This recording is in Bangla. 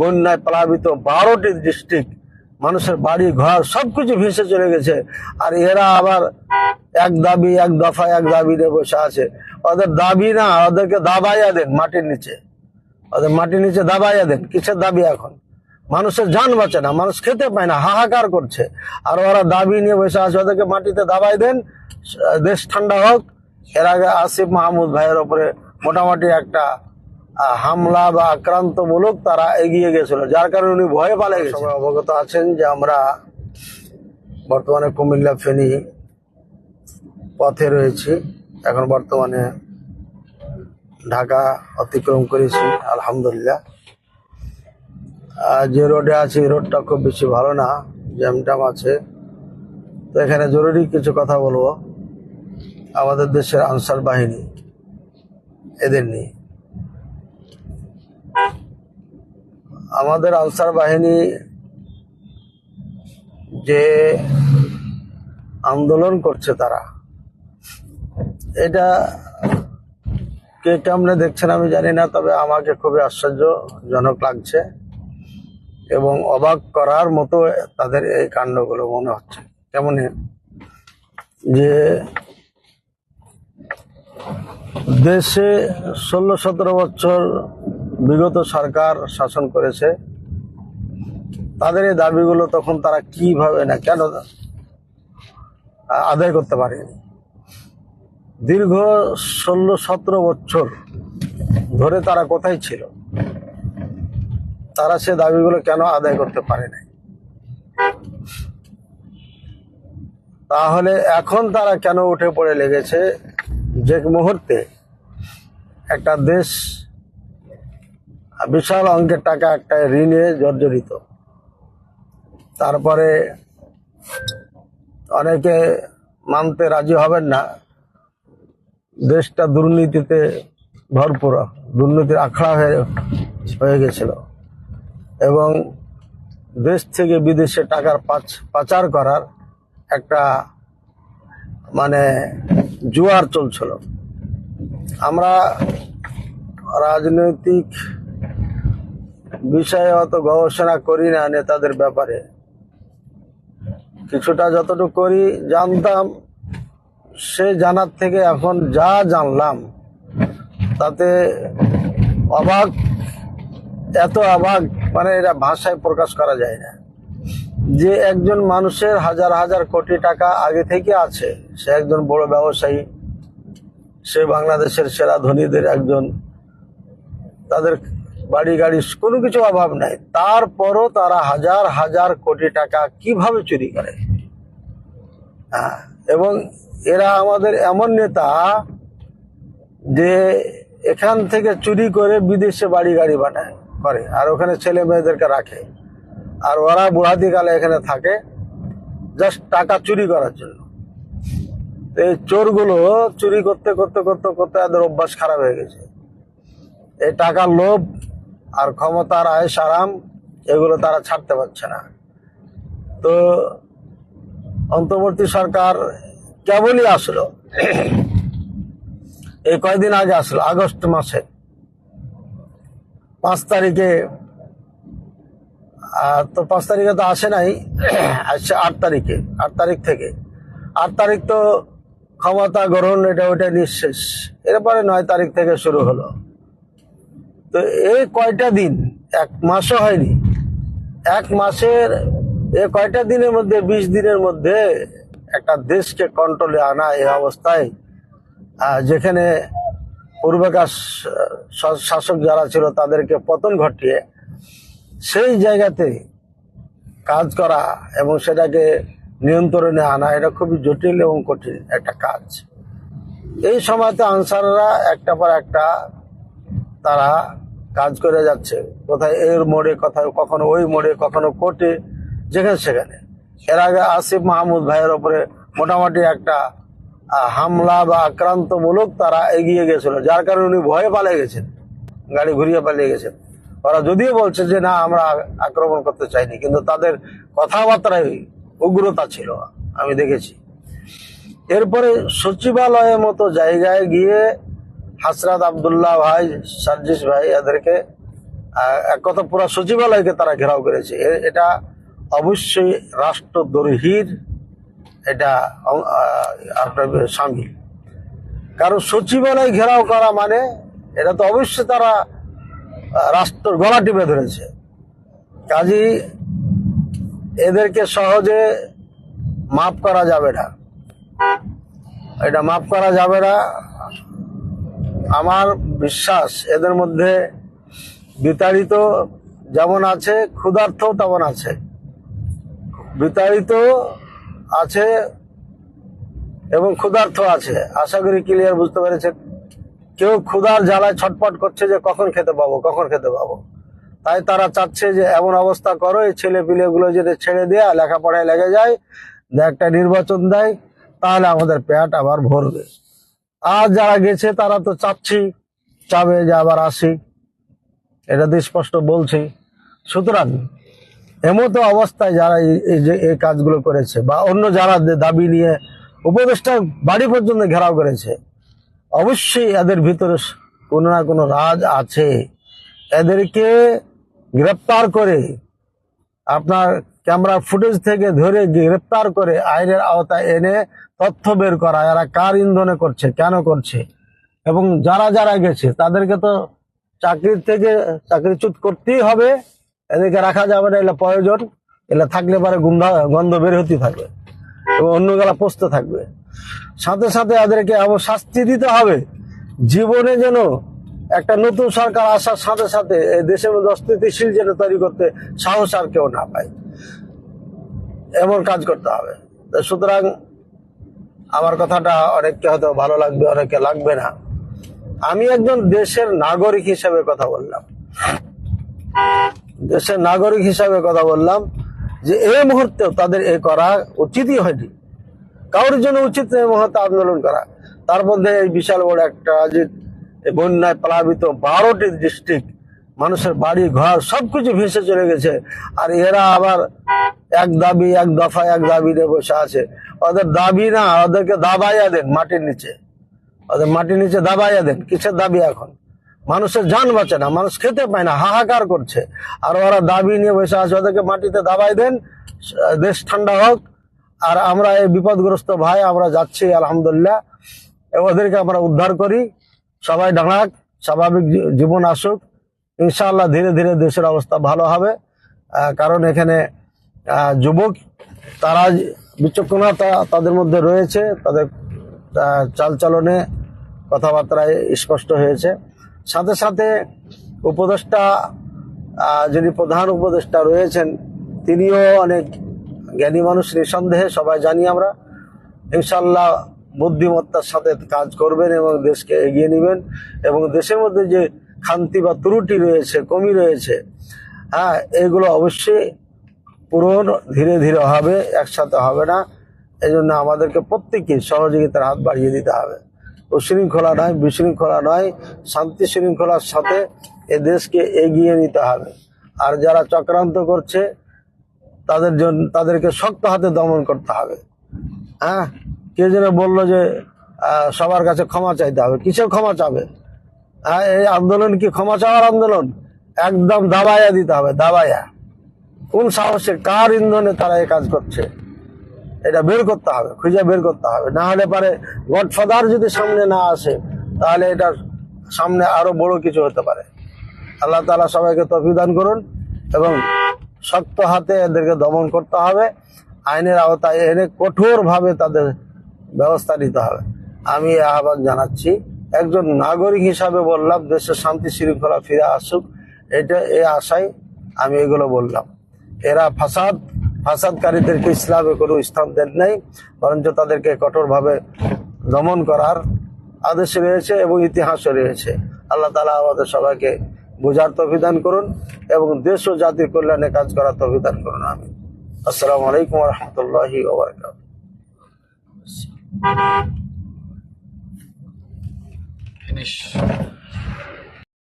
বন্যায় প্লাবিত বারোটি ডিস্ট্রিক্ট মানুষের বাড়ি, ঘর, সবকিছু ভেসে চলে গেছে। আর এরা আবার এক দাবি, এক দফা এক দাবি বসে আছে। ওদের দাবি না, ওদেরকে দাবাইয়া দেন মাটির নিচে। ওদের মাটির নিচে দাবাইয়া দেন, কিসের দাবি এখন? মানুষের যান বাঁচে না, মানুষ খেতে পায় না, হাহাকার করছে। আর ওরা দাবি নিয়ে বসে আছে, ওদেরকে মাটিতে দাবাই দেন দেশ ঠান্ডা হোক। এর আগে আসিফ মাহমুদ ভাইয়ের ওপরে মোটামুটি একটা হামলা বা আক্রান্তমূলক তারা এগিয়ে গেছিল, যার কারণে উনি ভয়ে পালে গেছে অবগত আছেন যে আমরা বর্তমানে কুমিল্লা ফেনী পথে রয়েছি। এখন বর্তমানে ঢাকা অতিক্রম করেছি, আলহামদুলিল্লাহ। যে রোডে আছি রোডটা খুব বেশি ভালো না জ্যাম ট্যাম আছে। তো এখানে জরুরি কিছু কথা বলব। আমাদের দেশের আনসার বাহিনী, এদের নিয়ে। আমাদের আনসার বাহিনী যে আন্দোলন করছে তারা, এটা কে কেমনে দেখছেন আমি জানি না, তবে আমাকে খুবই আশ্চর্যজনক লাগছে এবং অবাক করার মতো তাদের এই কাণ্ডগুলো মনে হচ্ছে। কেমন যে দেশে ষোলো সতেরো বছর বিগত সরকার শাসন করেছে, তাদের এই দাবিগুলো তখন তারা কীভাবে না কেন আদায় করতে পারেনি দীর্ঘ ষোলো সতেরো বছর ধরে তারা কোথায় ছিল? তারা সে দাবিগুলো কেন আদায় করতে পারে নাই? তাহলে এখন তারা কেন উঠে পড়ে লেগেছে যে মুহূর্তে একটা দেশ বিশাল অঙ্কের টাকা একটা ঋণে জর্জরিত। তারপরে অনেকে মানতে রাজি হবেন না। দেশটা দুর্নীতিতে ভরপুর, দুর্নীতির আখড়া হয়ে হয়ে গেছিল। এবং দেশ থেকে বিদেশে টাকার পাচ, পাচার করার একটা মানে জোয়ার চলছিল। আমরা রাজনৈতিক বিষয়ে অত গবেষণা করি না নেতাদের ব্যাপারে। কিছুটা যতটুকু করি, জানতাম, সে জানার থেকে এখন যা জানলাম, তাতে অবাক, এত অবাক মানে এটা ভাষায় প্রকাশ করা যায় না। যে একজন মানুষের হাজার হাজার কোটি টাকা আগে থেকে আছে, সে একজন বড় ব্যবসায়ী, সে বাংলাদেশের সেরা ধনীদের একজন, তাদের বাড়ি গাড়ি কোনো কিছু অভাব নাই। তারপরও তারা হাজার হাজার কোটি টাকা কীভাবে চুরি করে? হ্যাঁ, এবং এরা আমাদের এমন নেতা যে এখান থেকে চুরি করে বিদেশে বাড়ি গাড়ি বানায় করে। আর ওখানে ছেলে মেয়েদেরকে রাখে। আর ওরা বুড়াদিকালে এখানে থাকে জাস্ট টাকা চুরি করার জন্য। এই চোরগুলো চুরি করতে করতে করতে করতে এদের অভ্যাস খারাপ হয়ে গেছে। এই টাকার লোভ আর ক্ষমতার আয়েস আরাম, এগুলো তারা ছাড়তে পারছে না। তো অন্তর্বর্তী সরকার কেবলই আসলো, এই কয়দিন আগে আসলো, আগস্ট মাসে। পাঁচ তারিখে তো পাঁচ তারিখে তো আসে নাই, আসছে আট তারিখে, আট তারিখ থেকে। আট তারিখ তো ক্ষমতা গ্রহণ, এটা ওইটা নিঃশেষ এরপরে নয় তারিখ থেকে শুরু হলো। তো এই কয়টা দিন? এক মাসও হয়নি। এক মাসের এ কয়টা দিনের মধ্যে, বিশ দিনের মধ্যে একটা দেশকে কন্ট্রোলে আনা এই অবস্থায় যেখানে পূর্বেকার শাসক যারা ছিল তাদেরকে পতন ঘটিয়ে সেই জায়গাতে কাজ করা এবং সেটাকে নিয়ন্ত্রণে আনা, এটা খুবই জটিল এবং কঠিন একটা কাজ। এই সময়তে আনসাররা একটা পর একটা তারা কাজ করে যাচ্ছে। কোথায় এর মোড়ে, কোথায় কখনো ওই মোড়ে, কখনো কোর্টে, যেখানে সেখানে। এর আগে আসিফ মাহমুদ ভাইয়ের ওপরে মোটামুটি একটা হামলা বা আক্রান্তমূলক তারা এগিয়ে গেছিল, যার কারণে উনি ভয়ে পালিয়ে গেছেন, গাড়ি ঘুরিয়ে পালিয়ে গেছেন। ওরা যদিও বলছে যে, না, আমরা আক্রমণ করতে চাইনি। কিন্তু তাদের কথাবার্তায় উগ্রতা ছিল, আমি দেখেছি। এরপরে সচিবালয়ের মতো জায়গায় গিয়ে হাসরাত আবদুল্লাহ ভাই, সার্জিস ভাই এদেরকে এক কথা পুরো সচিবালয়কে তারা ঘেরাও করেছে। এটা অবশ্যই রাষ্ট্রদ্রোহীর এটা আপনার সামিল। কারণ সচিবালয় ঘেরাও করা মানে এটা তো অবশ্যই তারা রাষ্ট্র গলা টিপে ধরেছে। কাজী, এদেরকে সহজে মাফ করা যাবে না। এটা মাফ করা যাবে না। আমার বিশ্বাস এদের মধ্যে বিতাড়িত যেমন আছে ক্ষুধার্থ তেমন আছে। বিতাড়িত আছে এবং ক্ষুধার্থ আছে। আশা করি ক্লিয়ার বুঝতে পেরেছেন। কেউ ক্ষুধার জ্বালায় ছটপট করছে যে কখন খেতে পাবো, কখন খেতে পাবো। তাই তারা চাচ্ছে যে এমন অবস্থা করো, এই ছেলে পিলেগুলো যদি ছেড়ে দেয়া, লেখাপড়ায় লেগে যায় একটা নির্বাচন দেয়, তাহলে আমাদের পেট আবার ভরবে। আর যারা গেছে, তারা তো চাচ্ছি, চাবে যে আবার আসি। এটা তো স্পষ্ট বলছি। সুতরাং এমতো অবস্থায় যারা এই- কাজগুলো করেছে, বা অন্য যারা দাবি নিয়ে উপদেষ্টা বাড়ি পর্যন্ত ঘেরাও করেছে, অবশ্যই এদের ভিতরে কোনো না কোনো রাজ আছে। এদেরকে গ্রেপ্তার করে আপনার ক্যামেরা ফুটেজ থেকে ধরে গ্রেপ্তার করে আইনের আওতায় এনে তথ্য বের করা এরা কার ইন্ধনে করছে, কেন করছে? এবং যারা যারা গেছে, তাদেরকে তো চাকরির থেকে চাকরিচ্যুত করতেই হবে। এদেরকে রাখা যাবে না, এগুলো প্রয়োজন। এগুলো থাকলে পরে গন্ধ গন্ধ বের হতে থাকবে। এবং অন্য গেলা পচতে থাকবে। সাথে সাথে এদেরকে এমন শাস্তি দিতে হবে। জীবনে যেন একটা নতুন সরকার আসার সাথে সাথে দেশের অস্থিতিশীল যেন তৈরি করতে সাহস আর কেউ না পায়। এমন কাজ করতে হবে। সুতরাং আমার কথাটা অনেককে হয়তো ভালো লাগবে অনেকে লাগবে না। আমি একজন দেশের নাগরিক হিসাবে কথা বললাম। দেশের নাগরিক হিসাবে কথা বললাম যে এই মুহূর্তেও তাদের এ করা উচিতই হয়নি। কারোর জন্য উচিত এই মুহূর্তে আন্দোলন করা। তার মধ্যে এই বিশাল বড় একটা যে বন্যায় প্লাবিত বারোটি ডিস্ট্রিক্ট, মানুষের বাড়ি ঘর সবকিছু ভেসে চলে গেছে। আর এরা আবার এক দাবি, এক দফা এক দাবি নিয়ে বসে আছে। ওদের দাবি না, ওদেরকে দাবাইয়া দেন মাটির নিচে। ওদের মাটির নিচে দাবাইয়া দেন, কিসের দাবি এখন? মানুষের যান বাঁচে না, মানুষ খেতে পায় না, হাহাকার করছে। আর ওরা দাবি নিয়ে বসে আছে, ওদেরকে মাটিতে দাবাই দেন, দেশ ঠান্ডা হোক। আর আমরা এই বিপদগ্রস্ত ভাই, আমরা যাচ্ছি, আলহামদুলিল্লাহ। ওদেরকে আমরা উদ্ধার করি। সবাই ডাঙাক, স্বাভাবিক জীবন আসুক। ইনশাআল্লাহ ধীরে ধীরে দেশের অবস্থা ভালো হবে। কারণ এখানে যুবক, তারা বিচক্ষণতা তাদের মধ্যে রয়েছে, তাদের চালচলনে কথাবার্তায় স্পষ্ট হয়েছে। সাথে সাথে উপদেষ্টা যিনি প্রধান উপদেষ্টা রয়েছেন, তিনিও অনেক জ্ঞানী মানুষ, নিঃসন্দেহে সবাই জানি আমরা। ইনশাল্লাহ বুদ্ধিমত্তার সাথে কাজ করবেন এবং দেশকে এগিয়ে নেবেন এবং দেশের মধ্যে যে খান্তি বা ত্রুটি রয়েছে, কমি রয়েছে হ্যাঁ এগুলো অবশ্যই পূরণ ধীরে ধীরে হবে, একসাথে হবে না। এই জন্য আমাদেরকে প্রত্যেককে সহযোগিতার হাত বাড়িয়ে দিতে হবে। উশৃঙ্খলা নয়, বিশৃঙ্খলা নয়, শান্তি শৃঙ্খলার সাথে এ দেশকে এগিয়ে নিতে হবে। আর যারা চক্রান্ত করছে, তাদের জন্য তাদেরকে শক্ত হাতে দমন করতে হবে। হ্যাঁ? কে যেন বলল যে সবার কাছে ক্ষমা চাইতে হবে। কিসের ক্ষমা চাবে? হ্যাঁ এই আন্দোলন কি ক্ষমা চাওয়ার আন্দোলন? একদম দাবায়া দিতে হবে, দাবাইয়া। কোন সাহসে কার ইন্ধনে তারা এই কাজ করছে? এটা বের করতে হবে, খুঁজে বের করতে হবে। না হলে পারে গডফাদার যদি সামনে না আসে, তাহলে এটা সামনে আরও বড় কিছু হতে পারে। আল্লাহ তালা সবাইকে তফিদান করুন এবং শক্ত হাতে এদেরকে দমন করতে হবে। আইনের আওতায় এনে কঠোরভাবে তাদের ব্যবস্থা নিতে হবে। আমি আহ্বান জানাচ্ছি, একজন নাগরিক হিসাবে বললাম, দেশের শান্তি শৃঙ্খলা ফিরে আসুক। এটা এই আশায় আমি এগুলো বললাম। এরা ফাসাদ, ফাসাদকারীদেরকে ইসলামে কোনো স্থান দেন নাই, বরঞ্চ তাদেরকে কঠোরভাবে দমন করার আদেশ রয়েছে এবং ইতিহাসও রয়েছে। আল্লাহ তালা আমাদের সবাইকে বোঝার তভিদান করুন এবং দেশ ও জাতির কল্যাণে কাজ করার তভিদান করুন আমি আসসালামু আলাইকুম রহমতুল্লাহি Finish.